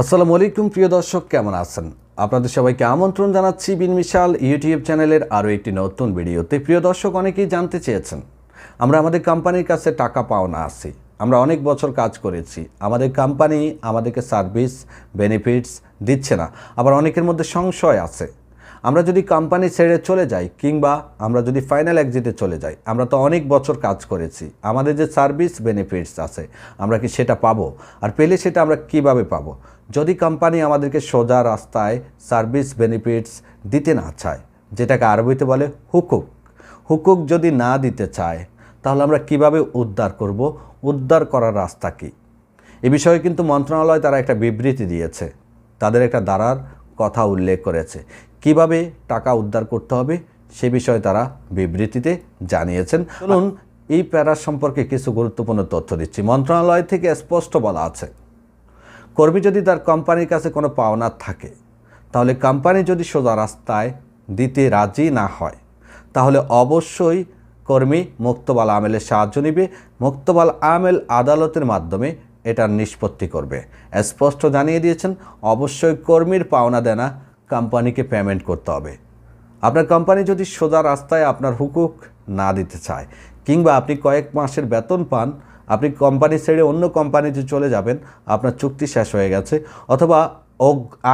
আসসালামু আলাইকুম, প্রিয় দর্শক, কেমন আছেন? আপনাদের সবাইকে আমন্ত্রণ জানাচ্ছি বিনমিশাল ইউটিউব চ্যানেলের আরও একটি নতুন ভিডিওতে। প্রিয় দর্শক, অনেকেই জানতে চেয়েছেন, আমরা আমাদের কোম্পানির কাছে টাকা পাওনা আছি, আমরা অনেক বছর কাজ করেছি, আমাদের কোম্পানি আমাদেরকে সার্ভিস, বেনিফিটস দিচ্ছে না, আবার অনেকের মধ্যে সংশয় আছে। আমরা যদি কোম্পানি ছেড়ে চলে যাই কিংবা আমরা যদি ফাইনাল এক্সিটে চলে যাই, আমরা তো অনেক বছর কাজ করেছি, আমাদের যে সার্ভিস বেনিফিটস আছে, আমরা কি সেটা পাবো? আর পেলে সেটা আমরা কীভাবে পাবো? যদি কোম্পানি আমাদেরকে সোজা রাস্তায় সার্ভিস বেনিফিটস দিতে না চায়, যেটাকে আরবিতে বলে হুকুক হুকুক যদি না দিতে চায়, তাহলে আমরা কীভাবে উদ্ধার করব? উদ্ধার করার রাস্তা কী? এ বিষয়ে কিন্তু মন্ত্রণালয় তারা একটা বিবৃতি দিয়েছে, তাদের একটা দ্বারার কথা উল্লেখ করেছে। কীভাবে টাকা উদ্ধার করতে হবে সে বিষয়ে তারা বিবৃতিতে জানিয়েছেন। চলুন, এই প্যারা সম্পর্কে কিছু গুরুত্বপূর্ণ তথ্য দিচ্ছি। মন্ত্রণালয় থেকে স্পষ্ট বলা আছে, কর্মী যদি তার কোম্পানির কাছে কোনো পাওনা থাকে, তাহলে কোম্পানি যদি সোজা রাস্তায় দিতে রাজি না হয়, তাহলে অবশ্যই কর্মী মুক্তবাল আমেলের সাহায্য নিবে। মুক্তবাল আমেল আদালতের মাধ্যমে এটার নিষ্পত্তি করবে। স্পষ্ট জানিয়ে দিয়েছেন, অবশ্যই কর্মীর পাওনা দেনা কোম্পানিকে পেমেন্ট করতে হবে। আপনার কোম্পানি যদি সোজা রাস্তায় আপনার হুকুক না দিতে চায়, কিংবা আপনি কয়েক মাসের বেতন পান, আপনি কোম্পানি ছেড়ে অন্য কোম্পানিতে চলে যাবেন, আপনার চুক্তি শেষ হয়ে গেছে, অথবা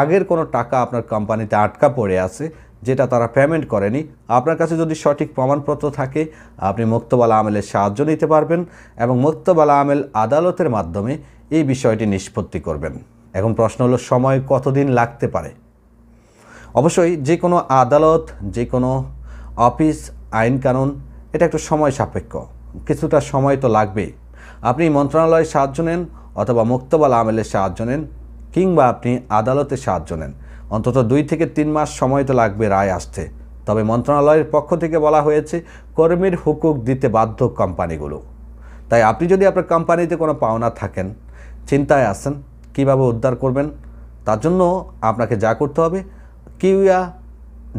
আগের কোনো টাকা আপনার কোম্পানিতে আটকা পড়ে আছে, যেটা তারা পেমেন্ট করেনি, আপনার কাছে যদি সঠিক প্রমাণপত্র থাকে, আপনি মুক্তবালা আমেলের সাহায্য নিতে পারবেন এবং মুক্তবালা আমেল আদালতের মাধ্যমে এই বিষয়টি নিষ্পত্তি করবেন। এখন প্রশ্ন হলো, সময় কতদিন লাগতে পারে? অবশ্যই যে কোনো আদালত, যে কোনো অফিস, আইন কানুন, এটা একটু সময় সাপেক্ষ। কিছুটা সময় তো লাগবেই। আপনি মন্ত্রণালয়ের সাহায্য নেন অথবা মুক্তবাল আমেলের সাহায্য নেন কিংবা আপনি আদালতে সাহায্য নেন। অন্তত দুই থেকে তিন মাস সময় তো লাগবে রায় আসতে। তবে মন্ত্রণালয়ের পক্ষ থেকে বলা হয়েছে, কর্মীর হুকুক দিতে বাধ্য কোম্পানিগুলো। তাই আপনি যদি আপনার কোম্পানিতে কোনো পাওনা থাকেন, চিন্তায় আসেন কীভাবে উদ্ধার করবেন, তার জন্য আপনাকে যা করতে হবে কিউয়া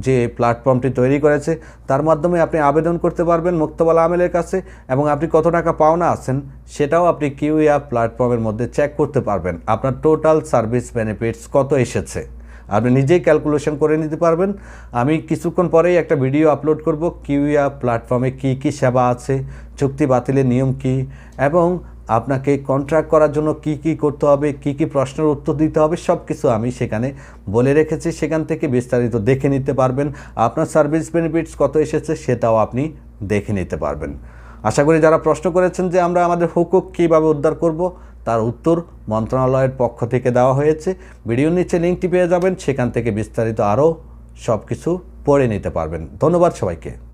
যে প্ল্যাটফর্মটি তৈরি করেছে, তার মাধ্যমে আপনি আবেদন করতে পারবেন মুক্তবালা আমেলের কাছে এবং আপনি কত টাকা পাওনা আছেন সেটাও আপনি কিউয়া প্ল্যাটফর্মের মধ্যে চেক করতে পারবেন। আপনার টোটাল সার্ভিস বেনিফিটস কত এসেছে? আপনি নিজেই ক্যালকুলেশন করে নিতে পারবেন। আমি কিছুক্ষণ পরেই একটা ভিডিও আপলোড করব কিউইয়া প্ল্যাটফর্মে কি কি সেবা আছে, চুক্তি বাতিলের নিয়ম কি, এবং আপনাকে কন্ট্রাক্ট করার জন্য কি কি করতে হবে, কি কি প্রশ্নের উত্তর দিতে হবে সব কিছু আমি সেখানে বলে রেখেছি। সেখান থেকে বিস্তারিত দেখে নিতে পারবেন। আপনার সার্ভিস বেনিফিটস কত এসেছে সেটাও আপনি দেখে নিতে পারবেন। আশা করি যারা প্রশ্ন করেছেন যে আমরা আমাদের হুকুক কীভাবে উদ্ধার করব, তার উত্তর মন্ত্রণালয়ের পক্ষ থেকে দেওয়া হয়েছে। ভিডিওর নিচে লিঙ্কটি পেয়ে যাবেন, সেখান থেকে বিস্তারিত আরও সব কিছু পড়ে নিতে পারবেন। ধন্যবাদ সবাইকে।